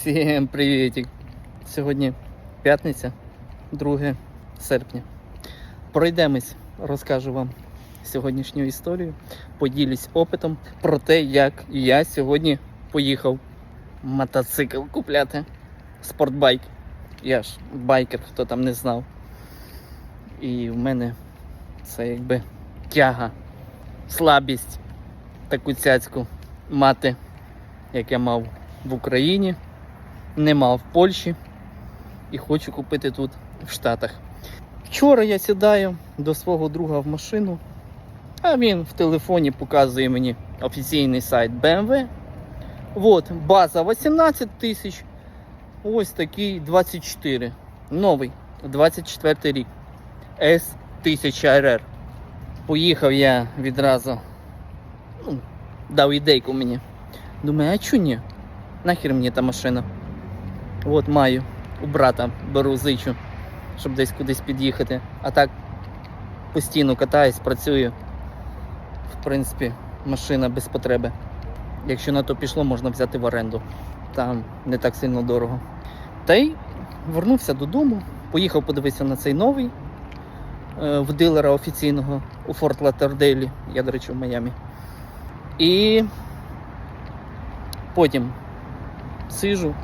Всім привітик! Сьогодні п'ятниця, 2 серпня. Пройдемось, розкажу вам сьогоднішню історію, поділюсь опитом про те, як я сьогодні поїхав мотоцикл купляти. Спортбайк. Я ж байкер, хто там не знав. І в мене це якби тяга, слабість таку цяцьку мати, як я мав в Україні, не мав в Польщі і хочу купити тут в Штатах. Вчора я сідаю до свого друга в машину, а він в телефоні показує мені офіційний сайт BMW. От, база 18 тисяч. Ось такий 24. Новий, 24 рік. S1000RR. Поїхав я відразу. Ну, дав ідейку мені. Думаю, а чого ні? Нахер мені та машина? От маю. У брата беру зичу, щоб десь кудись під'їхати. А так постійно катаюсь, працюю. В принципі, машина без потреби. Якщо на то пішло, можна взяти в оренду. Там не так сильно дорого. Та й вернувся додому, поїхав подивитися на цей новий е, в дилера офіційного у Форт Латердейлі. Я, до речі, в Майамі. І потім сижу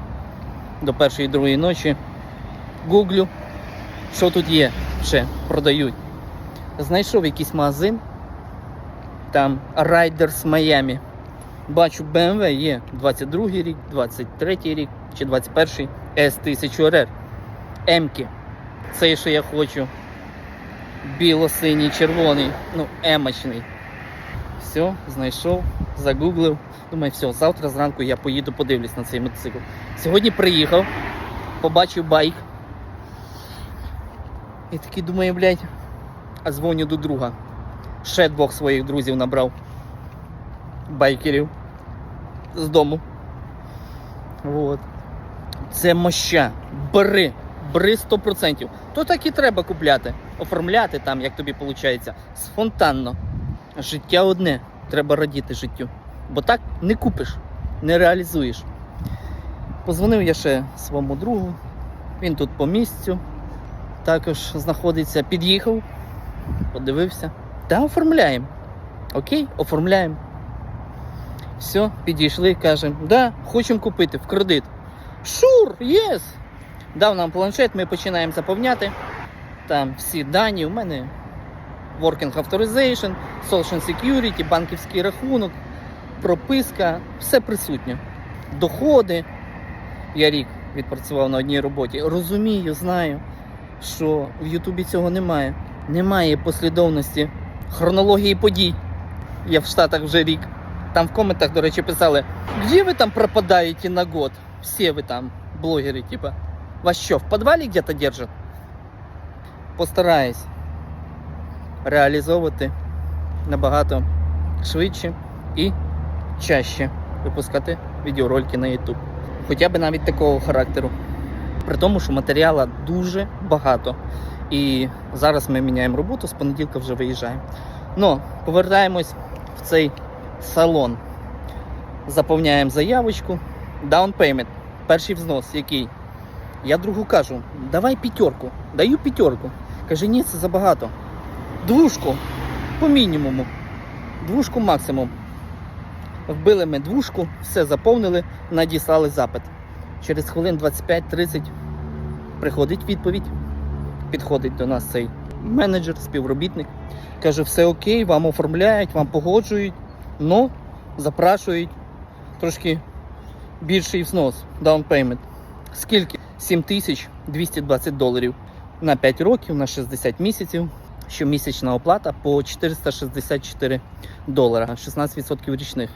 до першої другої ночі, гуглю, що тут є ще продають. Знайшов якийсь магазин, там Riders Miami. Бачу, BMW є 22 рік, 23 рік чи 21 S1000RR. М-ки. Цей, що я хочу. Біло-синій, червоний, ну, емочний. Все, знайшов, загуглив. Думаю, все, завтра зранку я поїду подивлюсь на цей мотоцикл. Сьогодні приїхав, побачив байк. І такий думаю, блядь, а дзвоню до друга. Ще двох своїх друзів набрав. Байкерів з дому. Вот. Це моща. Бери, бери 100%. То так і треба купляти. Оформляти там, як тобі виходить, спонтанно. Життя одне, треба радіти життю. Бо так не купиш, не реалізуєш. Позвонив я ще своєму другу, він тут по місцю, також знаходиться, під'їхав, подивився. Та оформляємо. Окей, оформляємо. Все, підійшли, кажемо, да, хочемо купити в кредит. Шур, єс! Дав нам планшет, ми починаємо заповняти. Там всі дані, у мене Working Authorization, Social Security, банківський рахунок, прописка, все присутнє. Доходи. Я рік відпрацював на одній роботі. Розумію, знаю, що в Ютубі цього немає. Немає послідовності хронології подій. Я в Штатах вже рік. Там в коментах, до речі, писали, де ви там пропадаєте на год? Всі ви там, блогери, типа. Вас що, в підвалі где-то держать? Постараюсь реалізовувати набагато швидше і чаще випускати відеоролики на YouTube. Хоча б навіть такого характеру. При тому, що матеріалу дуже багато. І зараз ми міняємо роботу, з понеділка вже виїжджаємо. Ну, повертаємось в цей салон. Заповняємо заявочку. Down payment. Перший взнос, який? Я другу кажу, давай п'ятерку. Даю п'ятерку. Каже, ні, це забагато. Двушку по мінімуму. Двушку максимум. Вбили ми двушку, все заповнили, надіслали запит. Через хвилин 25-30 приходить відповідь. Підходить до нас цей менеджер, співробітник. Каже, все окей, вам оформляють, вам погоджують, но запрашують трошки більший взнос, down payment. Скільки? 7220 доларів на 5 років, на 60 місяців. Щомісячна оплата по 464 долара, 16% річних.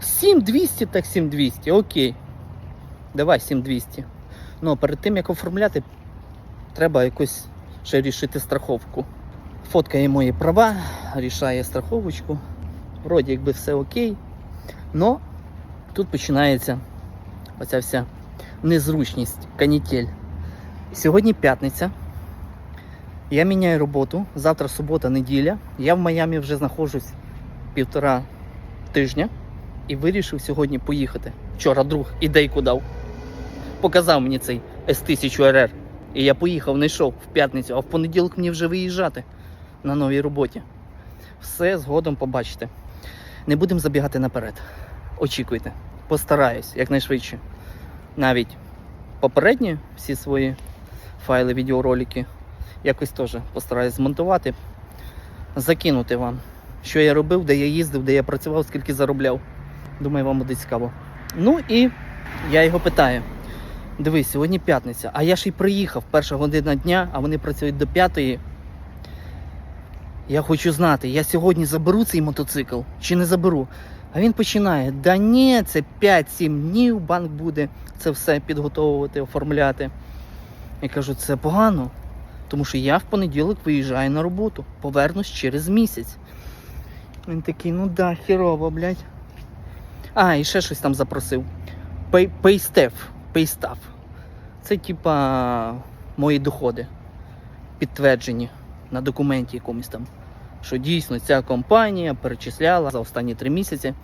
7200, так 7200, окей. Давай 7200. Ну, перед тим як оформляти, треба якось ще рішити страховку. Фоткає мої права, рішає страховочку. Вроді якби все окей. Но тут починається оця вся незручність, канітель. Сьогодні п'ятниця. Я міняю роботу. Завтра субота, неділя. Я в Майамі вже знаходжусь півтора тижня і вирішив сьогодні поїхати. Вчора друг ідейку дав. показав мені цей S1000RR. І я поїхав, не йшов в п'ятницю, а в понеділок мені вже виїжджати на новій роботі. Все згодом побачите. Не будемо забігати наперед. Очікуйте. Постараюсь якнайшвидше. Навіть попередні всі свої файли, відеоролики якось теж постараюсь змонтувати, закинути вам, що я робив, де я їздив, де я працював, скільки заробляв. Думаю, вам буде цікаво. Ну і я його питаю. Дивись, сьогодні п'ятниця, а я ж і приїхав перша година дня, а вони працюють до п'ятої. Я хочу знати, я сьогодні заберу цей мотоцикл чи не заберу. А він починає: да ні, це 5-7 днів банк буде це все підготовувати, оформляти. Я кажу, це погано, тому що я в понеділок виїжджаю на роботу, повернусь через місяць. Він такий, ну да, хірово, блядь. А, і ще щось там запросив. Пей- Пейстеф, пейстав. Це типа мої доходи. Підтверджені на документі якомусь там. Що дійсно ця компанія перечисляла за останні три місяці.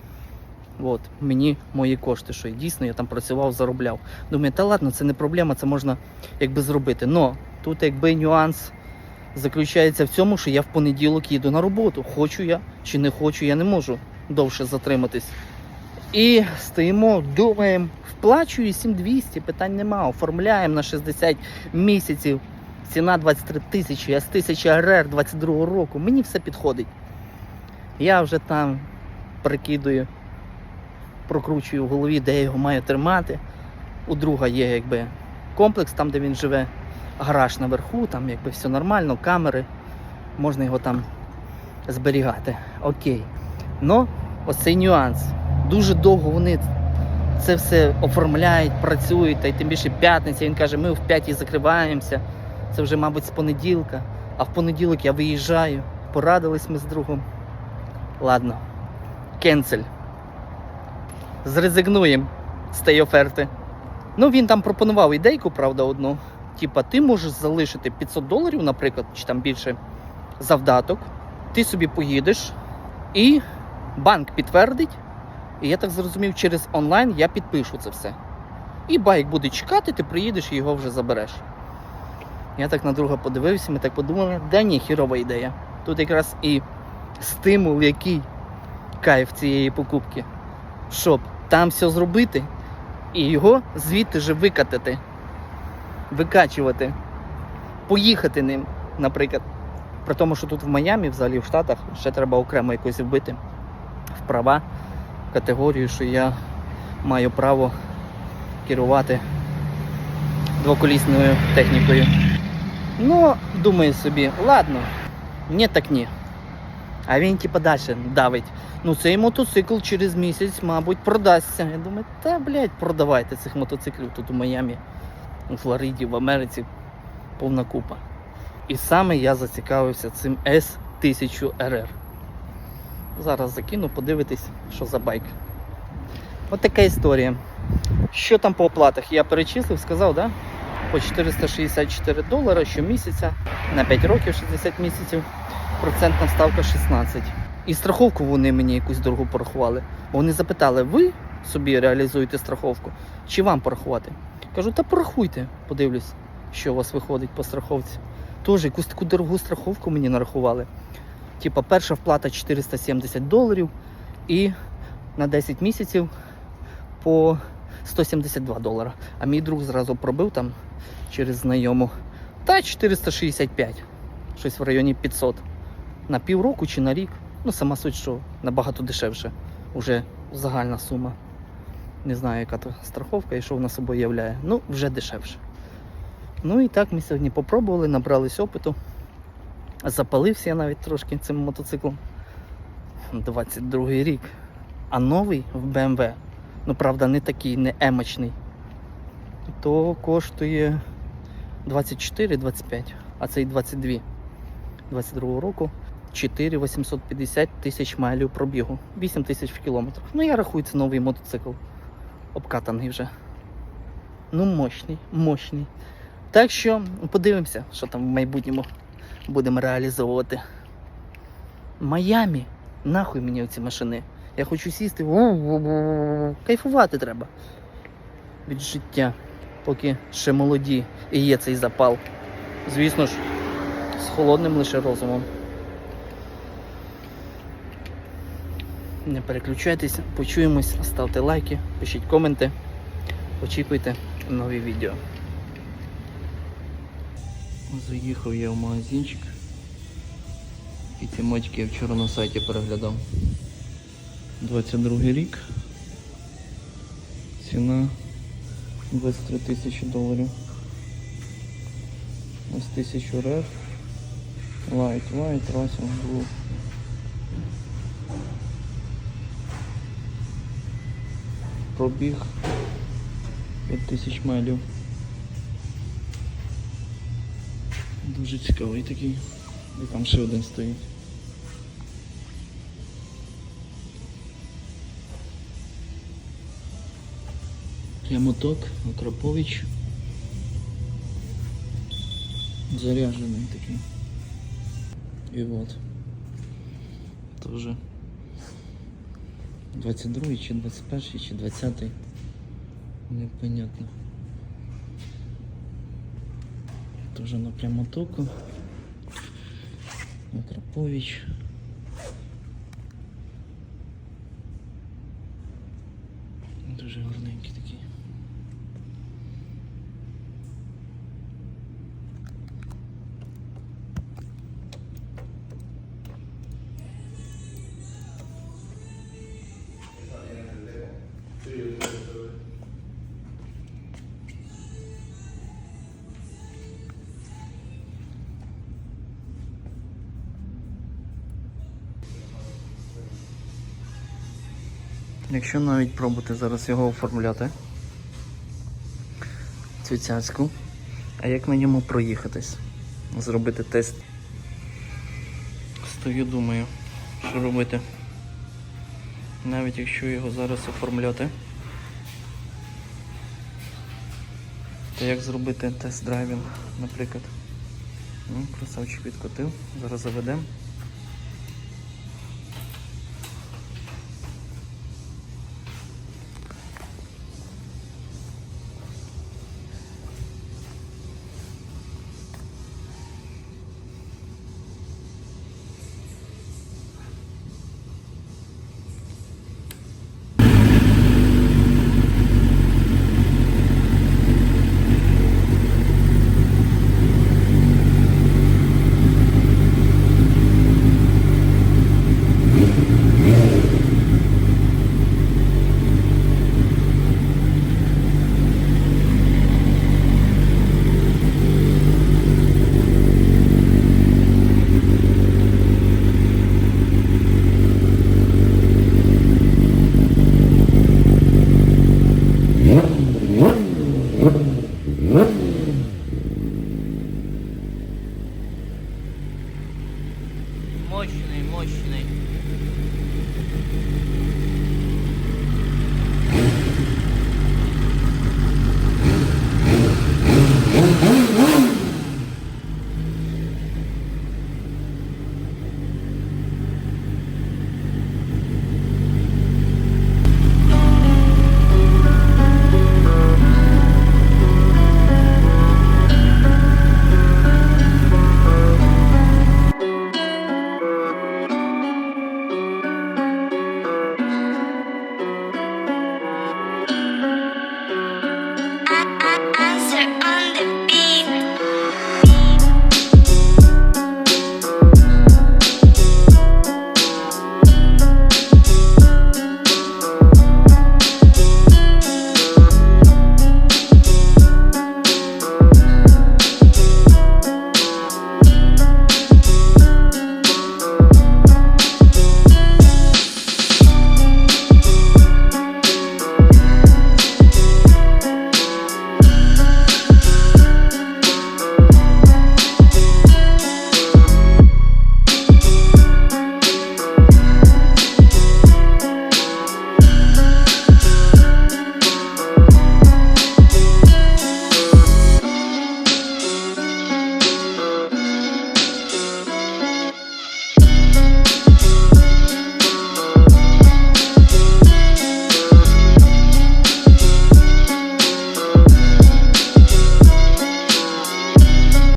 От, мені мої кошти, що дійсно я там працював, заробляв. Думаю, та ладно, це не проблема, це можна якби зробити. Но тут якби нюанс заключається в цьому, що я в понеділок їду на роботу. Хочу я чи не хочу, я не можу довше затриматись. І стоїмо, думаємо, вплачую 7200, питань нема, оформляємо на 60 місяців. Ціна 23 тисячі, а з 1000 РР 22 року. Мені все підходить. Я вже там прикидую, прокручую в голові, де я його маю тримати. У друга є якби комплекс, там де він живе, гараж наверху, там якби все нормально, камери, можна його там зберігати. Окей. Но оцей нюанс. Дуже довго вони це все оформляють, працюють, та й тим більше п'ятниця. Він каже, ми в п'ятій закриваємося. Це вже, мабуть, з понеділка. А в понеділок я виїжджаю. Порадились ми з другом. Ладно. Кенцель. Зрезигнуємо з тієї оферти. Ну, він там пропонував ідейку, правда, одну. Типа, ти можеш залишити 500 доларів, наприклад, чи там більше завдаток. Ти собі поїдеш і банк підтвердить. І я так зрозумів, через онлайн я підпишу це все. І байк буде чекати, ти приїдеш і його вже забереш. Я так на друга подивився, ми так подумали, да ні, хірова ідея. Тут якраз і стимул, який кайф цієї покупки, щоб там все зробити і його звідти же викатати, викачувати, поїхати ним, наприклад. При тому, що тут в Майамі, взагалі в Штатах, ще треба окремо якось вбити в права категорію, що я маю право керувати двоколісною технікою. Ну, думаю собі, ладно, ні так ні. А він типа далі давить. Ну цей мотоцикл через місяць, мабуть, продасться. Я думаю, та блядь, продавайте цих мотоциклів тут у Майамі, у Флориді, в Америці повна купа. І саме я зацікавився цим S1000RR. Зараз закину, подивитись, що за байк. От така історія. Що там по оплатах? Я перечислив, сказав, да? По 464 долара щомісяця на 5 років 60 місяців. Процентна ставка 16. І страховку вони мені якусь дорогу порахували. Вони запитали, ви собі реалізуєте страховку чи вам порахувати? Кажу, та порахуйте, подивлюсь, що у вас виходить по страховці. Тож якусь таку дорогу страховку мені нарахували. Типа перша вплата 470 доларів і на 10 місяців по 172 долара. А мій друг зразу пробив там через знайому. Та 465. Щось в районі 500. На півроку чи на рік. Ну, сама суть, що набагато дешевше. Уже загальна сума. Не знаю, яка то страховка і що вона собою являє. Ну, вже дешевше. Ну і так ми сьогодні попробували, набрались опиту. Запалився я навіть трошки цим мотоциклом. 22 рік. А новий в BMW, ну правда, не такий, не емочний, то коштує 24-25, а цей 22 22 року 4 850 тисяч майлів пробігу, 8 тисяч в кілометрах. Ну я рахую, це новий мотоцикл. Обкатаний вже. Ну, мощний, мощний. Так що подивимося, що там в майбутньому будемо реалізовувати. Майамі. Нахуй мені оці машини. Я хочу сісти. Кайфувати треба від життя. поки ще молоді і є цей запал. Звісно ж, з холодним лише розумом. Не переключайтеся, почуємось, ставте лайки, пишіть коменти, очікуйте нові відео. Заїхав я в магазинчик. І ці мочки я вчора на сайті переглядав. 22 рік. Ціна 23 тисячі доларів. Ось тисячу рев. Light, white, racing, blue. Пробіг 5000 милів. Дуже цікавий такий. І там ще один стоїть. Прямоток, Акропович. Заряженный такий. І от. Тоже 22 чи 21 чи 20 непонятно. Тоже на прямотоку. Акропович. Якщо навіть пробувати зараз його оформляти, цю цяцьку, а як на ньому проїхатись, зробити тест. Стою, думаю, що робити. Навіть якщо його зараз оформляти, то як зробити тест-драйвінг, наприклад. Ну, красавчик відкотив, зараз заведемо.